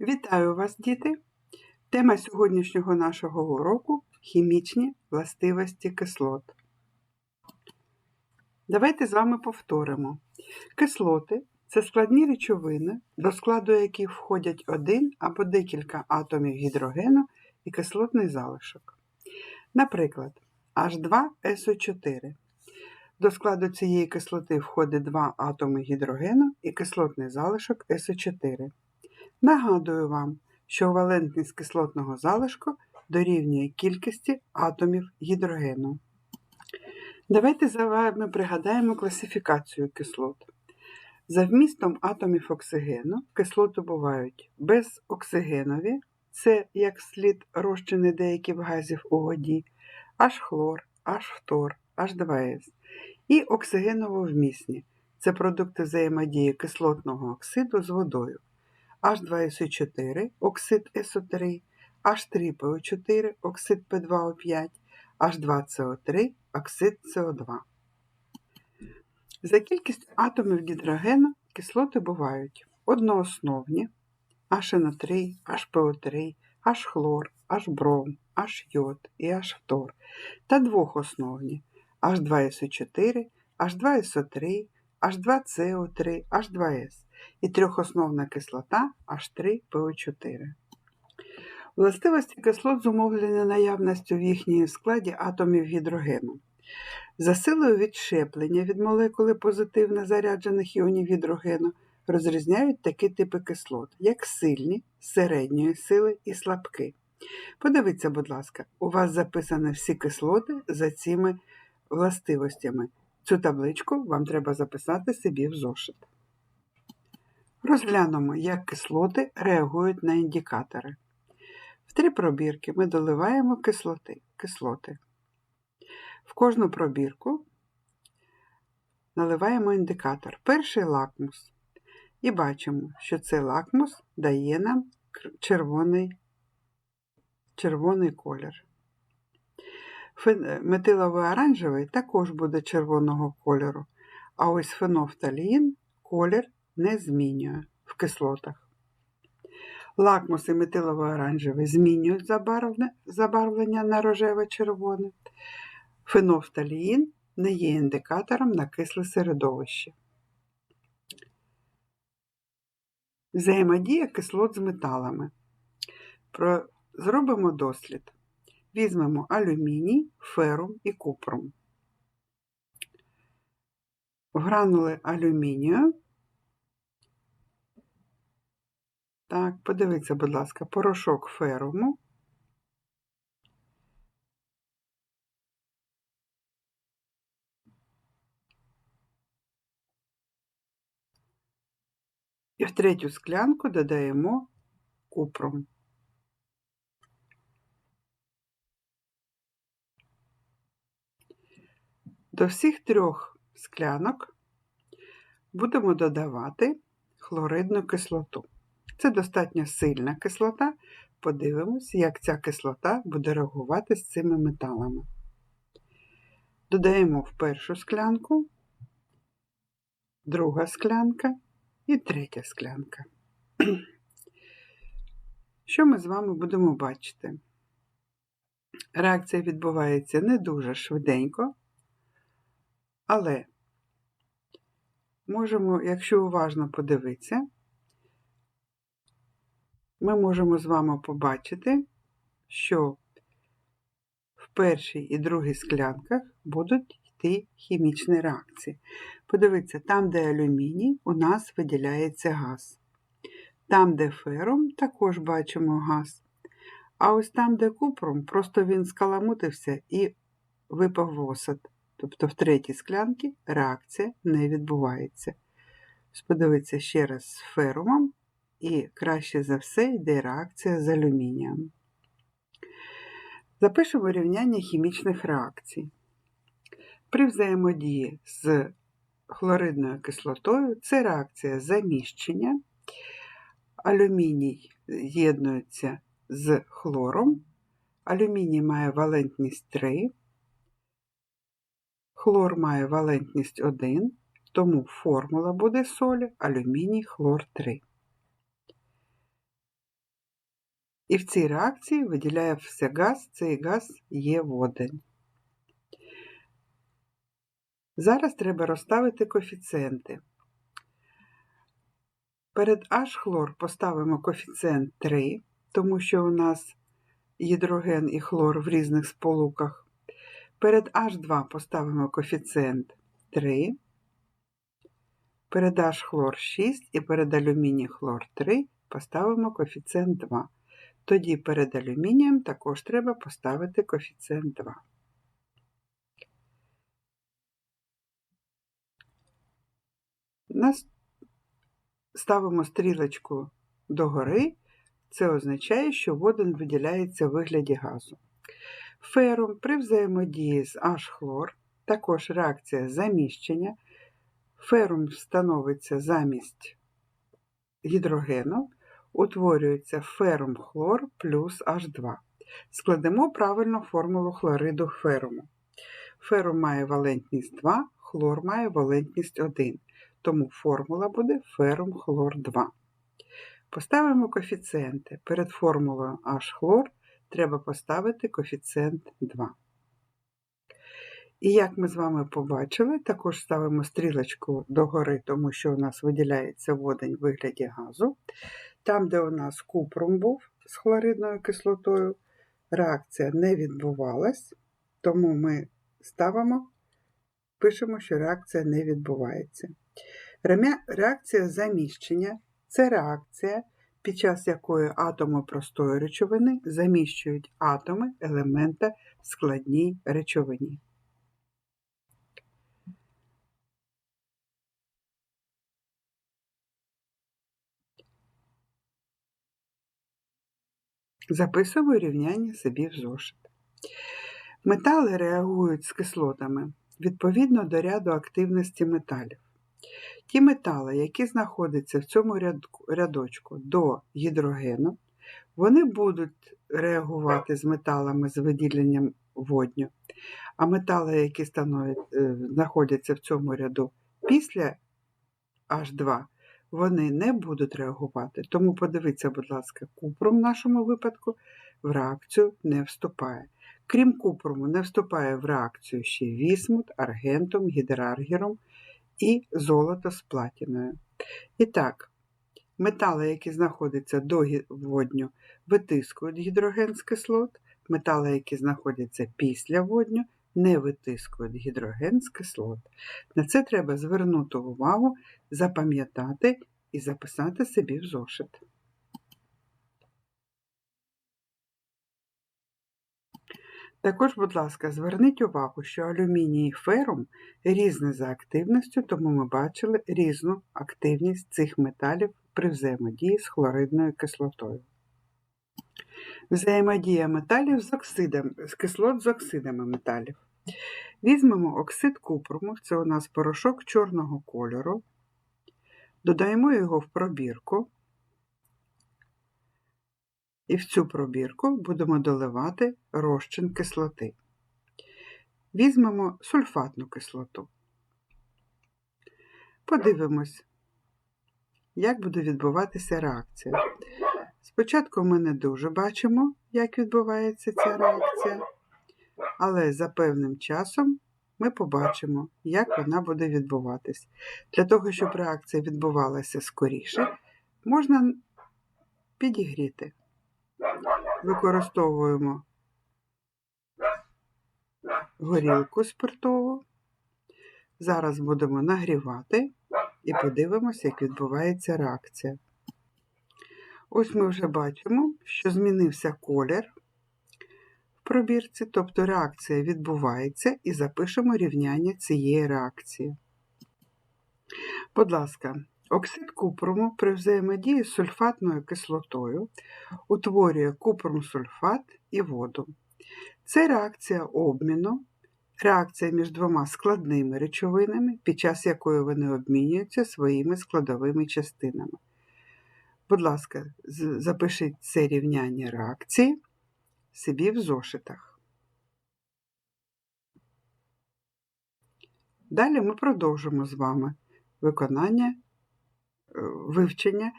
Вітаю вас, діти! Тема сьогоднішнього нашого уроку хімічні властивості кислот. Давайте з вами повторимо. Кислоти це складні речовини, до складу яких входять один або декілька атомів гідрогену і кислотний залишок. Наприклад, H2SO4. До складу цієї кислоти входить два атоми гідрогену і кислотний залишок СО4. Нагадую вам, що валентність кислотного залишку дорівнює кількості атомів гідрогену. Давайте за вами пригадаємо класифікацію кислот. За вмістом атомів оксигену кислоти бувають безоксигенові, це як слід розчини деяких газів у воді, H-хлор, H-фтор, H2S, і оксигеново-вмісні це продукти взаємодії кислотного оксиду з водою. H2SO4, оксид СО3, H3PO4, оксид P2O5, H2CO3, оксид СО2. За кількістю атомів гідрогену кислоти бувають одноосновні HNO3, HPO3, H-хлор, H-бром, H-йод і H-фтор та двохосновні H2SO4, H2SO3, H2CO3, H2S і трьохосновна кислота H3PO4. Властивості кислот зумовлені наявністю в їхній складі атомів гідрогену. За силою відщеплення від молекули позитивно заряджених іонів гідрогену розрізняють такі типи кислот, як сильні, середньої сили і слабкі. Подивіться, будь ласка, у вас записані всі кислоти за цими властивостями. Цю табличку вам треба записати собі в зошит. Розглянемо, як кислоти реагують на індикатори. В три пробірки ми доливаємо кислоти. кислоти. В кожну пробірку наливаємо індикатор. Перший лакмус. І бачимо, що цей лакмус дає нам червоний, червоний колір. Метилово-оранжевий також буде червоного кольору, а ось фенофталін колір не змінює в кислотах. Лакмус і метилово-оранжевий змінюють забарвлення на рожеве-червоне. Фенофталіїн не є індикатором на кисле середовище. Взаємодія кислот з металами. Про... Зробимо дослід. Візьмемо алюміній, ферум і купрум. В гранули алюмінію. Так, подивіться, будь ласка, порошок феруму. І в третю склянку додаємо купрум. До всіх трьох склянок будемо додавати хлоридну кислоту. Це достатньо сильна кислота. Подивимось, як ця кислота буде реагувати з цими металами. Додаємо в першу склянку, друга склянка і третя склянка. Що ми з вами будемо бачити? Реакція відбувається не дуже швиденько, але можемо, якщо уважно подивитися, ми можемо з вами побачити, що в першій і другій склянках будуть йти хімічні реакції. Подивіться, там, де алюміній, у нас виділяється газ. Там, де ферум, також бачимо газ. А ось там, де купрум, просто він скаламутився і випав в осад. Тобто в третій склянці реакція не відбувається. Подивіться ще раз з ферумом, і краще за все йде реакція з алюмінієм. Запишемо рівняння хімічних реакцій. При взаємодії з хлоридною кислотою це реакція заміщення. Алюміній з'єднується з хлором. Алюміній має валентність 3, хлор має валентність 1, тому формула буде солі алюміній хлор 3. І в цій реакції виділяється газ, цей газ є водень. Зараз треба розставити коефіцієнти. Перед H-хлор поставимо коефіцієнт 3, тому що у нас гідроген і хлор в різних сполуках. Перед H2 поставимо коефіцієнт 3, перед H-хлор 6 і перед алюміній хлор 3 поставимо коефіцієнт 2. Тоді перед алюмінієм також треба поставити коефіцієнт 2. Нас ставимо стрілочку догори, це означає, що водень виділяється в вигляді газу. Ферум при взаємодії з H-хлор, також реакція заміщення. Ферум становиться замість гідрогену, утворюється ферум-хлор плюс H2. Складемо правильно формулу хлориду феруму. Ферум має валентність 2, хлор має валентність 1 тому формула буде ферум хлор 2. Поставимо коефіцієнти. Перед формулою H-хлор треба поставити коефіцієнт 2. І як ми з вами побачили, також ставимо стрілочку догори, тому що у нас виділяється водень в вигляді газу. Там, де у нас купрум був з хлоридною кислотою, реакція не відбувалась, тому ми ставимо, пишемо, що реакція не відбувається. Реакція заміщення це реакція, під час якої атоми простої речовини заміщують атоми елемента в складній речовині. Записуємо рівняння собі в зошит. Метали реагують з кислотами відповідно до ряду активності металів. Ті метали, які знаходяться в цьому рядочку до гідрогену, вони будуть реагувати з металами з виділенням водню, а метали, які е, знаходяться в цьому ряду після H2, вони не будуть реагувати. Тому подивіться, будь ласка, купрум в нашому випадку в реакцію не вступає. Крім купруму, не вступає в реакцію ще вісмут, аргентум, гідраргірум і золото з платіною. І так, метали, які знаходяться до водню, витискують гідроген з кислот, метали, які знаходяться після водню, не витискують гідроген з кислот. На це треба звернути увагу, запам'ятати і записати собі в зошит. Також, будь ласка, зверніть увагу, що алюміній і ферум різні за активністю, тому ми бачили різну активність цих металів при взаємодії з хлоридною кислотою. Взаємодія металів з оксидом, з кислот з оксидами металів. Візьмемо оксид купруму, це у нас порошок чорного кольору, додаємо його в пробірку. І в цю пробірку будемо доливати розчин кислоти. Візьмемо сульфатну кислоту. Подивимось, як буде відбуватися реакція. Спочатку ми не дуже бачимо, як відбувається ця реакція, але за певним часом ми побачимо, як вона буде відбуватись. Для того, щоб реакція відбувалася скоріше, можна підігріти використовуємо горілку спиртову. Зараз будемо нагрівати і подивимося, як відбувається реакція. Ось ми вже бачимо, що змінився колір в пробірці, тобто реакція відбувається, і запишемо рівняння цієї реакції. Будь ласка, Оксид купруму при взаємодії з сульфатною кислотою утворює купрум-сульфат і воду. Це реакція обміну, реакція між двома складними речовинами, під час якої вони обмінюються своїми складовими частинами. Будь ласка, запишіть це рівняння реакції собі в зошитах. Далі ми продовжимо з вами виконання вивчення